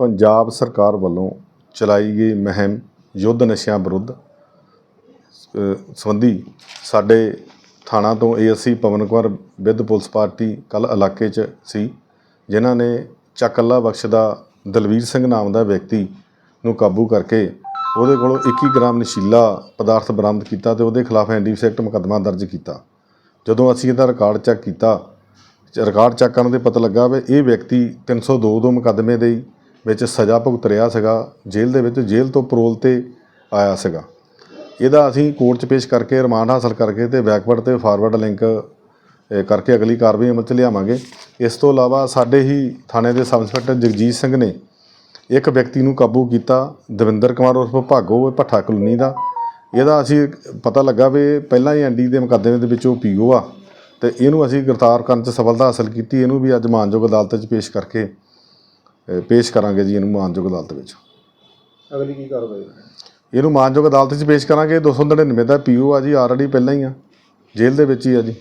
ਪੰਜਾਬ ਸਰਕਾਰ ਵੱਲੋਂ ਚਲਾਈ ਗਈ ਮੁਹਿੰਮ ਯੁੱਧ ਨਸ਼ਿਆਂ ਵਿਰੁੱਧ ਸੰਬੰਧੀ ਸਾਡੇ ਥਾਣਾ ਤੋਂ ASC Pavan Kumar with police party ਕੱਲ ਇਲਾਕੇ 'ਚ ਸੀ, ਜਿਨ੍ਹਾਂ ਨੇ ਚੱਕ ਅੱਲਾ ਬਖਸ਼ ਦਾ ਦਲਵੀਰ ਸਿੰਘ ਨਾਮ ਦਾ ਵਿਅਕਤੀ ਨੂੰ ਕਾਬੂ ਕਰਕੇ ਉਹਦੇ ਕੋਲੋਂ 21 ਗ੍ਰਾਮ ਨਸ਼ੀਲਾ ਪਦਾਰਥ ਬਰਾਮਦ ਕੀਤਾ ਤੇ ਉਹਦੇ ਖਿਲਾਫ ਐਨਡੀਪੀਸੀ ਐਕਟ ਮੁਕੱਦਮਾ ਦਰਜ ਕੀਤਾ। ਜਦੋਂ ਅਸੀਂ ਇਹਦਾ ਰਿਕਾਰਡ ਚੈੱਕ ਕੀਤਾ ਰਿਕਾਰਡ ਚੈੱਕ ਕਰਨ ਦੇ ਪਤਾ ਲੱਗਾ ਵੀ ਇਹ ਵਿਅਕਤੀ 302 ਦੋ ਮੁਕੱਦਮੇ ਦੇ ਵਿੱਚ ਸਜ਼ਾ ਭੁਗਤ ਰਿਹਾ ਸੀਗਾ, ਜੇਲ੍ਹ ਦੇ ਵਿੱਚ, ਜੇਲ੍ਹ ਤੋਂ ਪਰੋਲ ਤੇ ਆਇਆ ਸੀਗਾ। ਇਹਦਾ ਅਸੀਂ ਕੋਰਟ 'ਚ ਪੇਸ਼ ਕਰਕੇ ਰਿਮਾਂਡ ਹਾਸਲ ਕਰਕੇ ਤੇ ਬੈਕਵਰਡ ਤੇ ਫਾਰਵਰਡ ਲਿੰਕ ਕਰਕੇ ਅਗਲੀ ਕਾਰਵਾਈ ਅਮਲ 'ਚ ਲਿਆਵਾਂਗੇ। ਇਸ ਤੋਂ ਇਲਾਵਾ ਸਾਡੇ ਹੀ ਥਾਣੇ ਦੇ ਸਬ ਇੰਸਪੈਕਟਰ ਜਗਜੀਤ ਸਿੰਘ ਨੇ ਇੱਕ ਵਿਅਕਤੀ ਨੂੰ ਕਾਬੂ ਕੀਤਾ, ਦਵਿੰਦਰ ਕੁਮਾਰ ਉਰਫ ਭਾਗੋ ਇਹ ਭੱਠਾ ਕਲੋਨੀ ਦਾ। ਇਹਦਾ ਅਸੀਂ ਪਤਾ ਲੱਗਾ ਵੀ ਪਹਿਲਾਂ ਹੀ ਐਨਡੀ ਦੇ ਮੁਕੱਦਮੇ ਦੇ ਵਿੱਚ ਉਹ ਪੀਓ ਆ। ਤੇ ਇਹਨੂੰ ਅਸੀਂ ਗ੍ਰਿਫਤਾਰ ਕਰਨ 'ਚ ਸਫਲਤਾ ਹਾਸਲ ਕੀਤੀ ਇਹਨੂੰ ਵੀ ਅੱਜ ਮਾਨਯੋਗ ਅਦਾਲਤ 'ਚ ਪੇਸ਼ ਕਰਕੇ ਪੇਸ਼ ਕਰਾਂਗੇ ਜੀ ਇਹਨੂੰ ਮਾਨਯੋਗ ਅਦਾਲਤ ਵਿੱਚ। ਅਗਲੀ ਕੀ ਕਾਰਵਾਈ? ਇਹਨੂੰ ਮਾਨਯੋਗ ਅਦਾਲਤ 'ਚ ਪੇਸ਼ ਕਰਾਂਗੇ 299 ਦਾ ਪੀਓ ਆ ਜੀ ਆਲਰੇਡੀ ਪਹਿਲਾਂ ਹੀ ਆ ਜੇਲ੍ਹ ਦੇ ਵਿੱਚ ਹੀ ਆ ਜੀ।